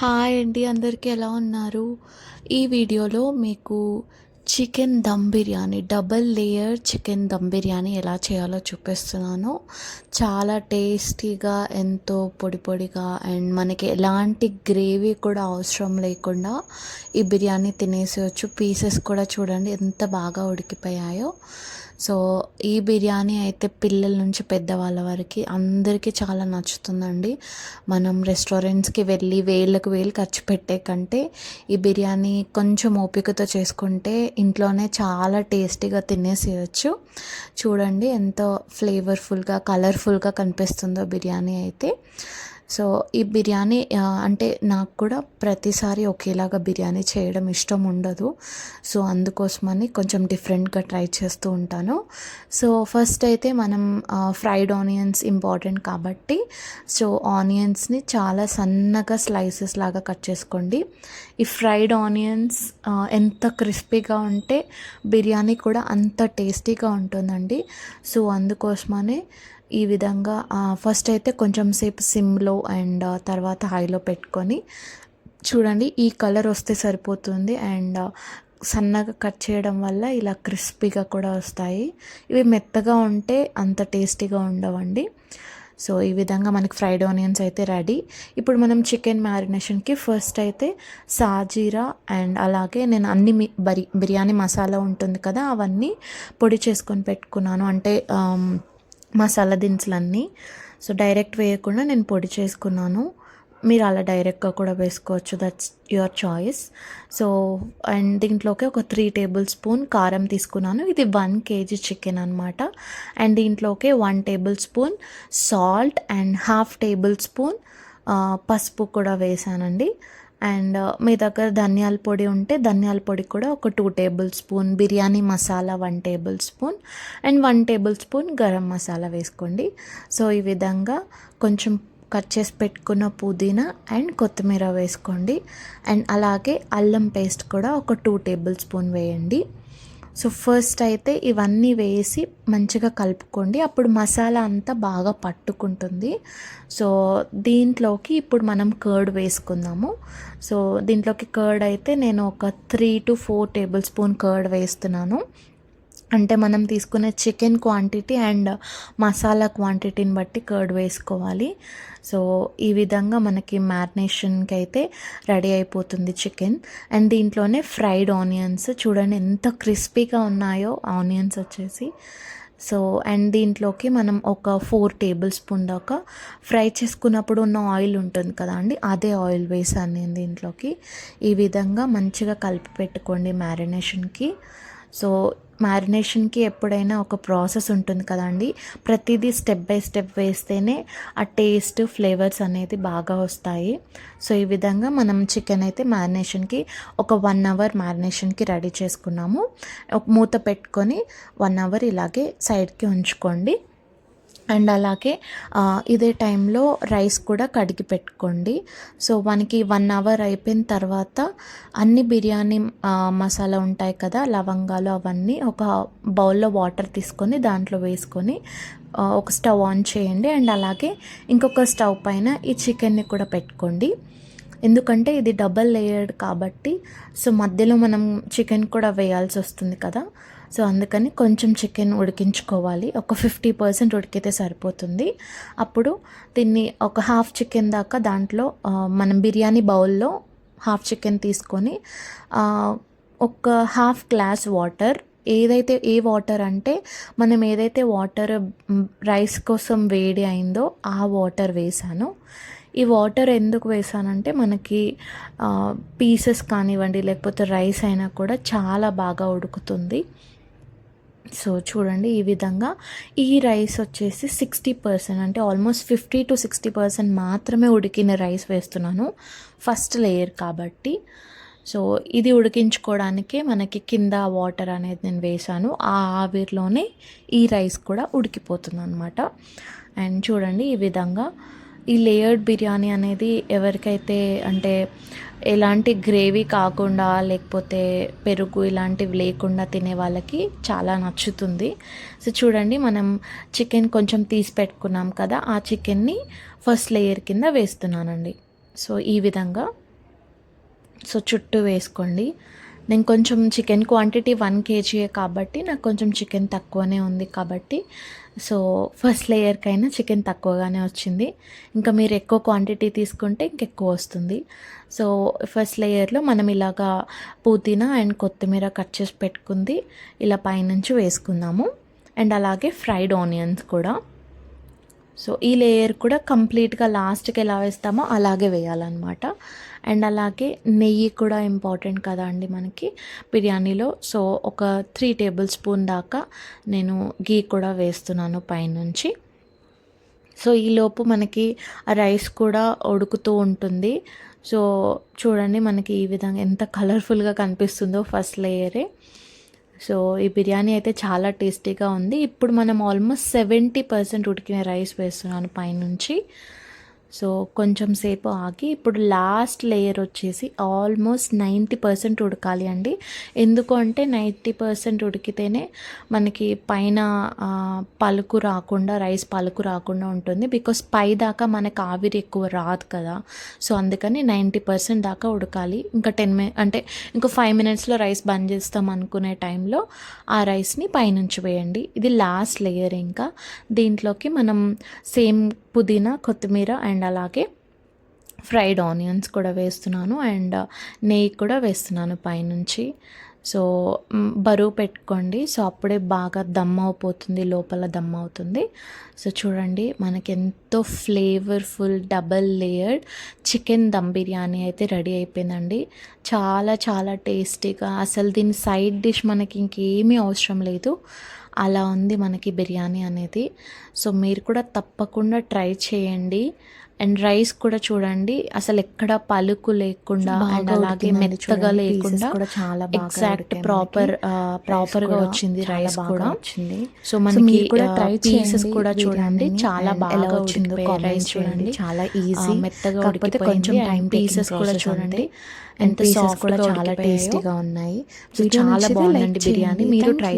Hi అండి అందరికీ ఎలా ఉన్నారు? ఈ వీడియోలో మీకు chicken dum biryani double layer chicken dum biryani ఎలా చేయాలో చూపిస్తున్నాను. చాలా టేస్టీగా ఎంతో పొడి పొడిగా అండ్ మనకి ఎలాంటి గ్రేవీ కూడా అవసరం లేకుండా ఈ బిర్యానీ తినేసేయచ్చు. పీసెస్ కూడా చూడండి ఎంత బాగా ఉడికిపోయాయో. సో ఈ బిర్యానీ అయితే పిల్లల నుంచి పెద్దవాళ్ళ వరకు అందరికీ చాలా నచ్చుతుందండి. మనం రెస్టారెంట్స్కి వెళ్ళి వేలకు వేలు ఖర్చు పెట్టే కంటే ఈ బిర్యానీ కొంచెం ఓపికతో చేసుకుంటే ఇంట్లోనే చాలా టేస్టీగా తినేసేయచ్చు. చూడండి ఎంతో ఫ్లేవర్ఫుల్గా కలర్ఫుల్గా కనిపిస్తుందో బిర్యానీ అయితే. సో ఈ బిర్యానీ అంటే నాకు కూడా ప్రతిసారి ఒకేలాగా బిర్యానీ చేయడం ఇష్టం ఉండదు. సో అందుకోసమని కొంచెం డిఫరెంట్గా ట్రై చేస్తూ ఉంటాను. సో ఫస్ట్ అయితే మనం ఫ్రైడ్ ఆనియన్స్ ఇంపార్టెంట్ కాబట్టి సో ఆనియన్స్ని చాలా సన్నగా స్లైసెస్ లాగా కట్ చేసుకోండి. ఈ ఫ్రైడ్ ఆనియన్స్ ఎంత క్రిస్పీగా ఉంటే బిర్యానీ కూడా అంత టేస్టీగా ఉంటుందండి. సో అందుకోసమనే ఈ విధంగా ఫస్ట్ అయితే కొంచెం సేపు సిమ్లో అండ్ తర్వాత హైలో పెట్టుకొని చూడండి ఈ కలర్ వస్తే సరిపోతుంది అండ్ సన్నగా కట్ చేయడం వల్ల ఇలా క్రిస్పీగా కూడా వస్తాయి. ఇవి మెత్తగా ఉంటే అంత టేస్టీగా ఉండవండి. సో ఈ విధంగా మనకి ఫ్రైడ్ ఆనియన్స్ అయితే రెడీ. ఇప్పుడు మనం చికెన్ మ్యారినేషన్కి ఫస్ట్ అయితే సాజీరా అండ్ అలాగే నేను అన్ని బరి బిర్యానీ మసాలా ఉంటుంది కదా అవన్నీ పొడి చేసుకొని పెట్టుకున్నాను. అంటే మసాలా దినుసులన్నీ. సో డైరెక్ట్ వేయకుండా నేను పొడి చేసుకున్నాను. మీరు అలా డైరెక్ట్గా కూడా వేసుకోవచ్చు. That's your choice so and దీంట్లోకి ఒక త్రీ టేబుల్ స్పూన్ కారం తీసుకున్నాను. ఇది వన్ కేజీ చికెన్ అనమాట అండ్ దీంట్లోకి one tablespoon salt and half tablespoon పసుపు కూడా వేసానండి. అండ్ uh, మీ దగ్గర ధనియాల పొడి ఉంటే ధనియాల పొడి కూడా ఒక two tablespoon biryani masala one tablespoon and one tablespoon garam masala వేసుకోండి. సో ఈ విధంగా కొంచెం కట్ చేసి పెట్టుకున్న పుదీనా అండ్ కొత్తిమీర వేసుకోండి. అండ్ అలాగే అల్లం పేస్ట్ కూడా ఒక టూ టేబుల్ స్పూన్ వేయండి. సో ఫస్ట్ అయితే ఇవన్నీ వేసి మంచిగా కలుపుకోండి. అప్పుడు మసాలా అంతా బాగా పట్టుకుంటుంది. సో దీంట్లోకి ఇప్పుడు మనం కర్డ్ వేసుకుందాము. సో దీంట్లోకి కర్డ్ అయితే నేను ఒక three to four tablespoon curd వేస్తున్నాను. అంటే మనం తీసుకునే చికెన్ క్వాంటిటీ అండ్ మసాలా క్వాంటిటీని బట్టి కర్డ్ వేసుకోవాలి. సో ఈ విధంగా మనకి మ్యారినేషన్కి అయితే రెడీ అయిపోతుంది చికెన్. అండ్ దీంట్లోనే ఫ్రైడ్ ఆనియన్స్. చూడండి ఎంత క్రిస్పీగా ఉన్నాయో ఆనియన్స్ వచ్చేసి. సో అండ్ దీంట్లోకి మనం ఒక ఫోర్ టేబుల్ స్పూన్ దాకా ఫ్రై చేసుకున్నప్పుడు ఉన్న ఆయిల్ ఉంటుంది కదా అండి అదే ఆయిల్ వేసాను నేను దీంట్లోకి. ఈ విధంగా మంచిగా కలిపి పెట్టుకోండి మ్యారినేషన్కి. సో మ్యారినేషన్కి ఎప్పుడైనా ఒక ప్రాసెస్ ఉంటుంది కదండి. ప్రతిదీ స్టెప్ బై స్టెప్ వేస్తేనే ఆ టేస్ట్ ఫ్లేవర్స్ అనేది బాగా వస్తాయి. సో ఈ విధంగా మనం చికెన్ అయితే మ్యారినేషన్కి ఒక వన్ అవర్ మ్యారినేషన్కి రెడీ చేసుకున్నాము. మూత పెట్టుకొని వన్ అవర్ ఇలాగే సైడ్కి ఉంచుకోండి. అండ్ అలాగే ఇదే టైంలో రైస్ కూడా కడిగి పెట్టుకోండి. సో మనకి వన్ అవర్ అయిపోయిన తర్వాత అన్ని బిర్యానీ మసాలా ఉంటాయి కదా లవంగాలు అవన్నీ ఒక బౌల్లో వాటర్ తీసుకొని దాంట్లో వేసుకొని ఒక స్టవ్ ఆన్ చేయండి. అండ్ అలాగే ఇంకొక స్టవ్ పైన ఈ చికెన్ని కూడా పెట్టుకోండి. ఎందుకంటే ఇది డబల్ లేయర్డ్ కాబట్టి సో మధ్యలో మనం చికెన్ కూడా వేయాల్సి వస్తుంది కదా. సో అందుకని కొంచెం చికెన్ ఉడికించుకోవాలి. ఒక ఫిఫ్టీ పర్సెంట్ ఉడికితే సరిపోతుంది. అప్పుడు దీన్ని ఒక హాఫ్ చికెన్ దాకా దాంట్లో మనం బిర్యానీ బౌల్లో హాఫ్ చికెన్ తీసుకొని ఒక హాఫ్ గ్లాస్ వాటర్ ఏదైతే ఏ వాటర్ అంటే మనం ఏదైతే వాటర్ రైస్ కోసం వేడి అయిందో ఆ వాటర్ వేసాను. ఈ వాటర్ ఎందుకు వేసానంటే మనకి పీసెస్ కానివ్వండి లేకపోతే రైస్ అయినా కూడా చాలా బాగా ఉడుకుతుంది. సో చూడండి ఈ విధంగా ఈ రైస్ వచ్చేసి సిక్స్టీ పర్సెంట్ అంటే almost fifty to sixty percent మాత్రమే ఉడికిన రైస్ వేస్తున్నాను ఫస్ట్ లేయర్ కాబట్టి. సో ఇది ఉడికించుకోవడానికి మనకి కింద వాటర్ అనేది నేను వేసాను ఆ ఆవిరిలోనే ఈ రైస్ కూడా ఉడికిపోతుంది అనమాట అండ్ చూడండి ఈ విధంగా ఈ లేయర్డ్ బిర్యానీ అనేది ఎవరికైతే అంటే ఎలాంటి గ్రేవీ కాకుండా లేకపోతే పెరుగు ఇలాంటివి లేకుండా తినే వాళ్ళకి చాలా నచ్చుతుంది. సో చూడండి మనం చికెన్ కొంచెం తీసి పెట్టుకున్నాం కదా ఆ చికెన్ని ఫస్ట్ లేయర్ కింద వేస్తున్నానండి. సో ఈ విధంగా సో చుట్టూ వేసుకోండి. నేను కొంచెం చికెన్ క్వాంటిటీ వన్ కేజీయే కాబట్టి నాకు కొంచెం చికెన్ తక్కువనే ఉంది కాబట్టి. సో ఫస్ట్ లేయర్కైనా చికెన్ తక్కువగానే వచ్చింది. ఇంకా మీరు ఎక్కువ క్వాంటిటీ తీసుకుంటే ఇంకెక్కువ వస్తుంది. సో ఫస్ట్ లేయర్లో మనం ఇలాగా పుదీనా అండ్ కొత్తిమీర కట్ చేసి పెట్టుకుంది. ఇలా పైనుంచి వేసుకుందాము. అండ్ అలాగే ఫ్రైడ్ ఆనియన్స్ కూడా. సో ఈ లేయర్ కూడా కంప్లీట్గా లాస్ట్కి ఎలా వేస్తామో అలాగే వేయాలన్నమాట. అండ్ అలాగే నెయ్యి కూడా ఇంపార్టెంట్ కదా అండి మనకి బిర్యానీలో. సో ఒక త్రీ టేబుల్ స్పూన్ దాకా నేను గీ కూడా వేస్తున్నాను పైనుంచి. సో ఈలోపు మనకి ఆ రైస్ కూడా ఉడుకుతూ ఉంటుంది. సో చూడండి మనకి ఈ విధంగా ఎంత కలర్ఫుల్గా కనిపిస్తుందో ఫస్ట్ లేయరే సో ఈ బిర్యానీ అయితే చాలా టేస్టీగా ఉంది. ఇప్పుడు మనం ఆల్మోస్ట్ సెవెంటీ పర్సెంట్ ఉడికిన రైస్ వేస్తున్నాను పైనుంచి. సో కొంచెం సేపు ఆగి ఇప్పుడు లాస్ట్ లేయర్ వచ్చేసి ఆల్మోస్ట్ నైంటీ పర్సెంట్ ఉడకాలి అండి. ఎందుకు అంటే నైంటీ పర్సెంట్ ఉడికితేనే మనకి పైన పలుకు రాకుండా రైస్ పలుకు రాకుండా ఉంటుంది. బికాస్ పై దాకా మనకు ఆవిరి ఎక్కువ రాదు కదా. సో అందుకని నైంటీ పర్సెంట్ దాకా ఉడకాలి. ఇంకా టెన్ మినిట్ అంటే ఇంకో ఫైవ్ మినిట్స్లో రైస్ బంద్ చేస్తాం అనుకునే టైంలో ఆ రైస్ని పైనుంచి వేయండి. ఇది లాస్ట్ లేయర్ ఇంకా. దీంట్లోకి మనం సేమ్ పుదీనా కొత్తిమీర అండ్ అండ్ అలాగే ఫ్రైడ్ ఆనియన్స్ కూడా వేస్తున్నాను అండ్ నెయ్యి కూడా వేస్తున్నాను పైనుంచి. సో బరువు పెట్టుకోండి. సో అప్పుడే బాగా దమ్ అయిపోతుంది లోపల దమ్ అవుతుంది. సో చూడండి మనకి ఎంతో flavourful double layered chicken dum biryani అయితే రెడీ అయిపోయిందండి. చాలా చాలా టేస్టీగా. అసలు దీని సైడ్ డిష్ మనకి ఇంకేమీ అవసరం లేదు. అలా ఉంది మనకి బిర్యానీ అనేది సో మీరు కూడా తప్పకుండా ట్రై చేయండి అండ్ రైస్ కూడా చూడండి అసలు ఎక్కడ పలుకు లేకుండా అండ్ అలాగే మెత్తగా. లేకుండా చాలా ఎగ్జాక్ట్ ప్రాపర్. ప్రాపర్గా వచ్చింది రైస్ కూడా వచ్చింది సో మనకి కూడా try పీసెస్ కూడా చూడండి చాలా బాగా వచ్చిందో రైస్. చూడండి చాలా easy. మెత్తగా కాకపోతే కొంచెం taking పీసెస్ కూడా చూడండి ఎంత సాఫ్ట్ కూడా చాలా. టేస్టీగా ఉన్నాయి సో చాలా బాగుందండి బిర్యానీ. మీరు ట్రై.